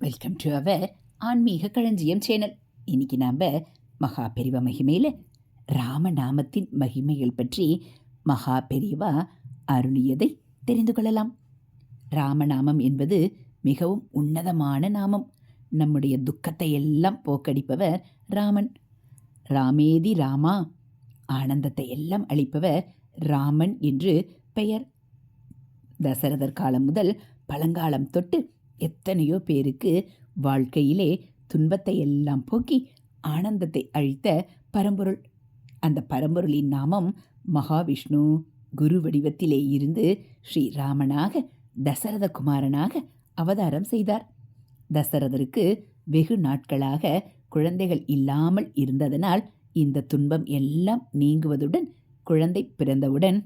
Welcome to our ஆன்மீக களஞ்சியம் channel. இன்னைக்கு நாம் மகா பெரிவ மகிமையில் ராமநாமத்தின் மகிமைகள் பற்றி மகா பெரிவா அருளியதை தெரிந்து கொள்ளலாம். ராமநாமம் என்பது மிகவும் உன்னதமான நாமம். நம்முடைய துக்கத்தை எல்லாம் போக்கடிப்பவர் ராமன். ராமேதி ராமா ஆனந்தத்தை எல்லாம் அளிப்பவர் ராமன் என்று பெயர். தசரதர் காலம் முதல் பழங்காலம் தொட்டு எத்தனையோ பேருக்கு வாழ்க்கையிலே துன்பத்தை எல்லாம் போக்கி ஆனந்தத்தை அழித்த பரம்பொருள். அந்த பரம்பொருளின் நாமம் மகாவிஷ்ணு குரு வடிவத்திலே இருந்து ஸ்ரீராமனாக தசரத குமாரனாக அவதாரம் செய்தார். தசரதருக்கு வெகு நாட்களாக குழந்தைகள் இல்லாமல் இருந்ததனால் இந்த துன்பம் எல்லாம் நீங்குவதுடன் குழந்தை பிறந்தவுடன்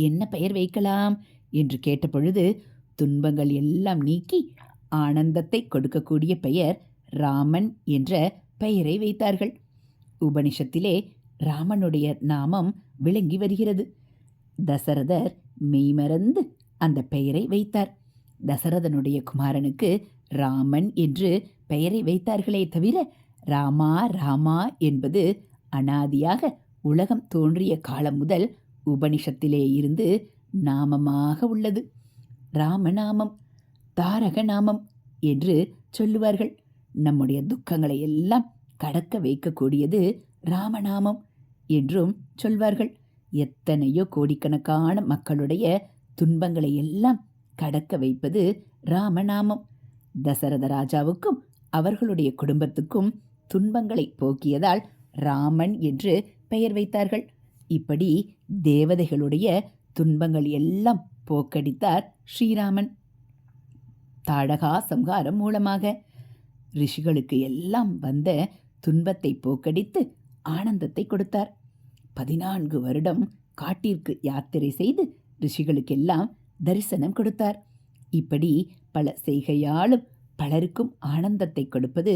என்ன பெயர் வைக்கலாம் என்று கேட்டபொழுது துன்பங்கள் எல்லாம் நீக்கி ஆனந்தத்தை கொடுக்கக்கூடிய பெயர் ராமன் என்ற பெயரை வைத்தார்கள். உபனிஷத்திலே ராமனுடைய நாமம் விளங்கி வருகிறது. தசரதர் மெய்மறந்து அந்த பெயரை வைத்தார். தசரதனுடைய குமாரனுக்கு ராமன் என்று பெயரை வைத்தார்களே தவிர ராமா ராமா என்பது அனாதியாக உலகம் தோன்றிய காலம் முதல் உபனிஷத்திலே இருந்து நாமமாக உள்ளது. ராமநாமம் தாரக நாமம் என்று சொல்லுவார்கள். நம்முடைய துக்கங்களை எல்லாம் கடக்க வைக்கக்கூடியது ராமநாமம் என்றும் சொல்வார்கள். எத்தனையோ கோடிக்கணக்கான மக்களுடைய துன்பங்களை எல்லாம் கடக்க வைப்பது ராமநாமம். தசரத ராஜாவுக்கும் அவர்களுடைய குடும்பத்துக்கும் துன்பங்களை போக்கியதால் ராமன் என்று பெயர் வைத்தார்கள். இப்படி தேவதைகளுடைய துன்பங்கள் எல்லாம் போக்கடித்தார் ஸ்ரீராமன். தாடகா சம்ஹாரம் மூலமாக ரிஷிகளுக்கு எல்லாம் வந்த துன்பத்தை போக்கடித்து ஆனந்தத்தை கொடுத்தார். பதினான்கு வருடம் காட்டிற்கு யாத்திரை செய்து ரிஷிகளுக்கெல்லாம் தரிசனம் கொடுத்தார். இப்படி பல செய்கையாலும் பலருக்கும் ஆனந்தத்தை கொடுப்பது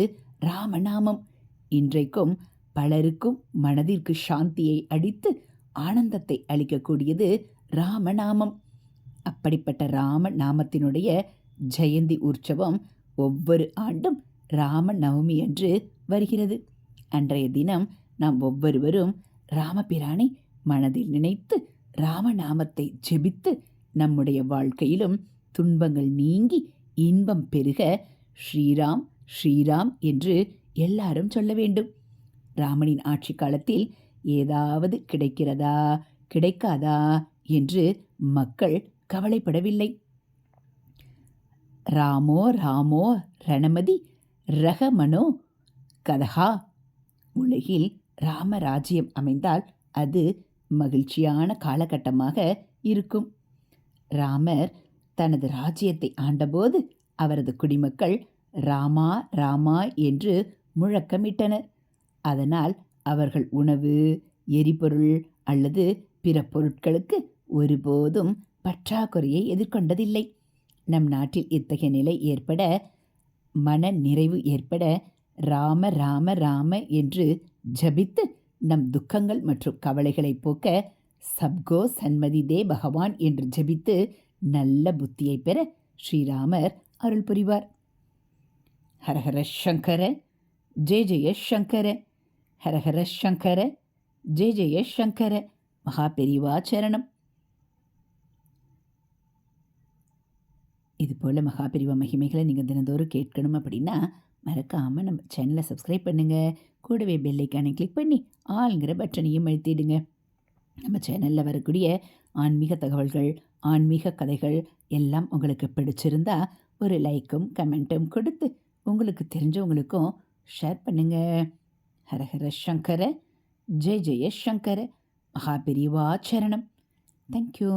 ராமநாமம். இன்றைக்கும் பலருக்கும் மனதிற்கு சாந்தியை அடித்து ஆனந்தத்தை அளிக்கக்கூடியது ராமநாமம். அப்படிப்பட்ட ராம நாமத்தினுடைய ஜெயந்தி உற்சவம் ஒவ்வொரு ஆண்டும் ராம நவமி என்று வருகிறது. அன்றைய தினம் நாம் ஒவ்வொருவரும் ராமபிரானை மனதில் நினைத்து ராமநாமத்தை ஜெபித்து நம்முடைய வாழ்க்கையிலும் துன்பங்கள் நீங்கி இன்பம் பெருக ஸ்ரீராம் ஸ்ரீராம் என்று எல்லாரும் சொல்ல வேண்டும். ராமனின் ஆட்சி காலத்தில் ஏதாவது கிடைக்கிறதா கிடைக்காதா என்று மக்கள் கவலைப்படவில்லை. ராமோ ராமோ ரணமதி ரகமனோ கதகா. உலகில் ராமராஜ்யம் அமைந்தால் அது மகிழ்ச்சியான காலகட்டமாக இருக்கும். ராமர் தனது ராஜ்யத்தை ஆண்டபோது அவரது குடிமக்கள் ராமா ராமா என்று முழக்கமிட்டனர். அதனால் அவர்கள் உணவு எரிபொருள் அல்லது பிற பொருட்களுக்கு ஒருபோதும் பற்றாக்குறையை எதிர்கொண்டதில்லை. நம் நாட்டில் இத்தகைய நிலை ஏற்பட மன நிறைவு ஏற்பட ராம ராம ராம என்று ஜபித்து நம் துக்கங்கள் மற்றும் கவலைகளை போக்க சப்கோ சன்மதி தே பகவான் என்று ஜபித்து நல்ல புத்தியை பெற ஸ்ரீராமர் அருள் புரிவார். ஹரஹர சங்கர ஜெய ஜெய சங்கர ஹரஹர சங்கர ஜெய ஜெய சங்கர மகா பெரிவா சரணம். இது போல் மகாபிரிவ மகிமைகளை நீங்கள் தினந்தோறும் கேட்கணும் அப்படின்னா மறக்காமல் நம்ம சேனலை சப்ஸ்கிரைப் பண்ணுங்கள் கூடவே பெல்லைக்கானை கிளிக் பண்ணி ஆளுங்கிற பட்டனையும் அழுத்திடுங்க. நம்ம சேனலில் வரக்கூடிய ஆன்மீக தகவல்கள் ஆன்மீக கதைகள் எல்லாம் உங்களுக்கு பிடிச்சிருந்தா ஒரு லைக்கும் கமெண்ட்டும் கொடுத்து உங்களுக்கு தெரிஞ்சவங்களுக்கும் ஷேர் பண்ணுங்கள் ஹரஹர சங்கர ஜெய ஜெய சங்கர மகாபிரிவா சரணம். தேங்க்யூ